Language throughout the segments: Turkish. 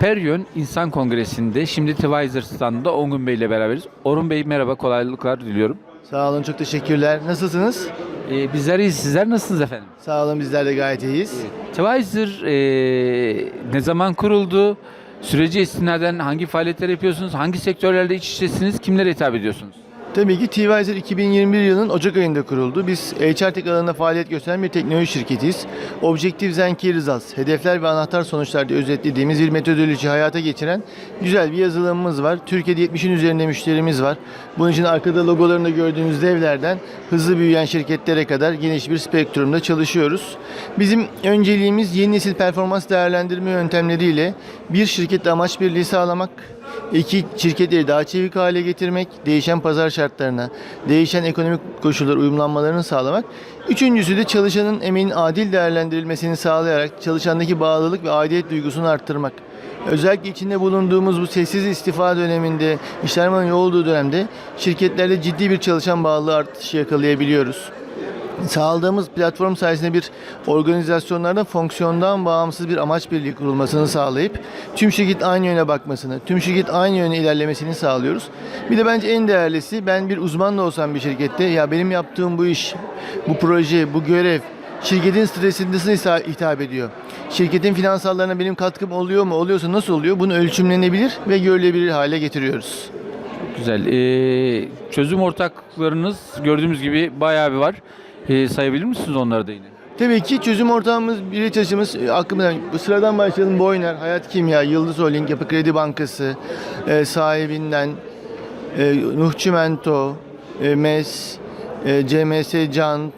Peryon İnsan Kongresi'nde şimdi Twizer standında Ongun Bey ile beraberiz. Orhun Bey merhaba, kolaylıklar diliyorum. Sağ olun, çok teşekkürler. Nasılsınız? Ee, bizler iyiyiz, sizler nasılsınız efendim? Sağ olun, bizler de gayet iyiyiz. Twizer ee, ne zaman kuruldu? Süreci istinaden hangi faaliyetler yapıyorsunuz? Hangi sektörlerde iç içesiniz? Kimlere hitap ediyorsunuz? Tabii ki T-Wiser 2021 yılının Ocak ayında kuruldu. Biz HR Tech alanında faaliyet gösteren bir teknoloji şirketiyiz. Objectives and Key hedefler ve anahtar sonuçlar diye özetlediğimiz bir metodoloji hayata geçiren güzel bir yazılımımız var. Türkiye'de 70'in üzerinde müşterimiz var. Bunun için arkada logolarında gördüğünüz devlerden hızlı büyüyen şirketlere kadar geniş bir spektrumda çalışıyoruz. Bizim önceliğimiz yeni nesil performans değerlendirme yöntemleriyle bir şirkette amaç birliği sağlamak, İki şirketleri daha çevik hale getirmek, değişen pazar şartlarına, değişen ekonomik koşullar uyumlanmalarını sağlamak. Üçüncüsü de çalışanın emeğinin adil değerlendirilmesini sağlayarak çalışandaki bağlılık ve aidiyet duygusunu arttırmak. Özellikle içinde bulunduğumuz bu sessiz istifa döneminde, işlermanın yoğun olduğu dönemde şirketlerde ciddi bir çalışan bağlılığı artışı yakalayabiliyoruz. Sağladığımız platform sayesinde bir organizasyonlarda fonksiyondan bağımsız bir amaç birliği kurulmasını sağlayıp tüm şirket aynı yöne bakmasını, tüm şirket aynı yöne ilerlemesini sağlıyoruz. Bir de bence en değerlisi ben bir uzman da olsam bir şirkette ya benim yaptığım bu iş, bu proje, bu görev şirketin stresine nasıl hitap ediyor? Şirketin finansallarına benim katkım oluyor mu? Oluyorsa nasıl oluyor? Bunu ölçümlenebilir ve görülebilir hale getiriyoruz. Güzel. Ee, çözüm ortaklarınız gördüğümüz gibi bayağı bir var. Ee, sayabilir misiniz onları da yine? Tabii ki çözüm ortağımız, biri taşımız e, aklımda. Bu sıradan başlayalım. Boyner, Hayat Kimya, Yıldız Holding, Yapı Kredi Bankası, e, sahibinden e, Nuh Çimento, e, MES, e, CMS Cant.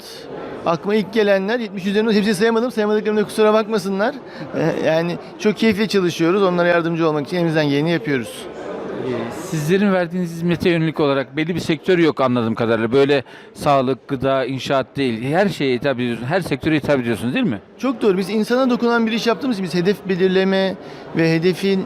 Aklıma ilk gelenler 70 üzerinde hepsini sayamadım. Sayamadıklarımda kusura bakmasınlar. E, yani çok keyifle çalışıyoruz. Onlara yardımcı olmak için elimizden geleni yapıyoruz. Sizlerin verdiğiniz hizmete yönelik olarak belli bir sektör yok anladığım kadarıyla. Böyle sağlık, gıda, inşaat değil. Her şeye hitap ediyorsunuz. Her sektöre hitap ediyorsunuz değil mi? Çok doğru. Biz insana dokunan bir iş yaptığımız için biz hedef belirleme ve hedefin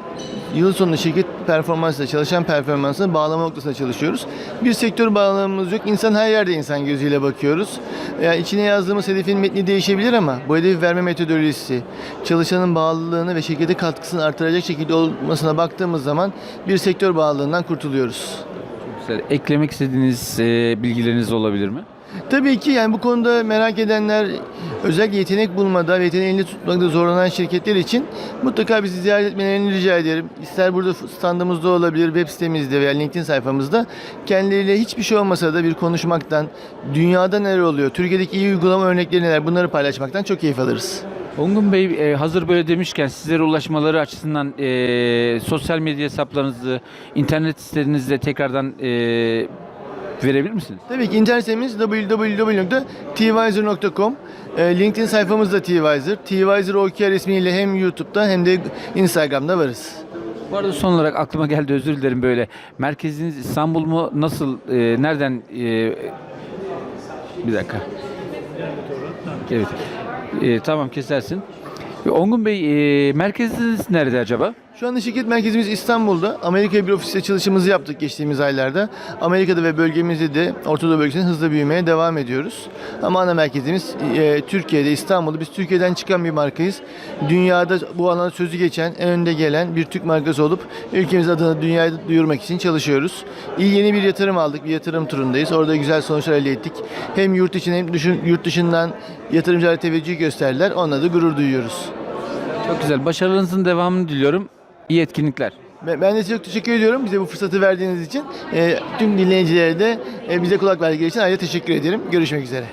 yıl sonunda şirket performansıyla, çalışan performansına bağlama noktasında çalışıyoruz. Bir sektör bağlamamız yok. İnsan her yerde insan gözüyle bakıyoruz. Yani içine yazdığımız hedefin metni değişebilir ama bu hedefi verme metodolojisi, çalışanın bağlılığını ve şirkete katkısını artıracak şekilde olmasına baktığımız zaman bir sektör bağlılığından kurtuluyoruz. Güzel. Eklemek istediğiniz e, bilgileriniz olabilir mi? Tabii ki yani bu konuda merak edenler özellikle yetenek bulmada ve yeteneğini tutmakta zorlanan şirketler için mutlaka bizi ziyaret etmelerini rica ederim. İster burada standımızda olabilir, web sitemizde veya LinkedIn sayfamızda kendileriyle hiçbir şey olmasa da bir konuşmaktan, dünyada neler oluyor, Türkiye'deki iyi uygulama örnekleri neler bunları paylaşmaktan çok keyif alırız. Ongun Bey e, hazır böyle demişken sizlere ulaşmaları açısından e, sosyal medya hesaplarınızı, internet sitenizde tekrardan e, verebilir misiniz? Tabii ki internet sitemiz www.twiser.com e, LinkedIn sayfamız da Twiser. Twiser OKR ismiyle hem YouTube'da hem de Instagram'da varız. Bu arada son olarak aklıma geldi özür dilerim böyle. Merkeziniz İstanbul mu? Nasıl? e, nereden? e, bir dakika. Evet. E, tamam kesersin. Ongun Bey e, merkeziniz nerede acaba? Şu anda şirket merkezimiz İstanbul'da. Amerika bir ofiste çalışımızı yaptık geçtiğimiz aylarda. Amerika'da ve bölgemizde de Orta Doğu bölgesinde hızla büyümeye devam ediyoruz. Ama ana merkezimiz e, Türkiye'de, İstanbul'da. Biz Türkiye'den çıkan bir markayız. Dünyada bu alanda sözü geçen, en önde gelen bir Türk markası olup ülkemiz adına dünyayı duyurmak için çalışıyoruz. İyi yeni bir yatırım aldık. Bir yatırım turundayız. Orada güzel sonuçlar elde ettik. Hem yurt içinden hem düşün- yurt dışından yatırımcılara teveccüh gösterdiler. Onunla da gurur duyuyoruz. Çok güzel. Başarılarınızın devamını diliyorum. İyi etkinlikler. Ben ben de çok teşekkür ediyorum bize bu fırsatı verdiğiniz için. E, tüm dinleyicilere de e, bize kulak verdikleri için ayrıca teşekkür ederim. Görüşmek üzere.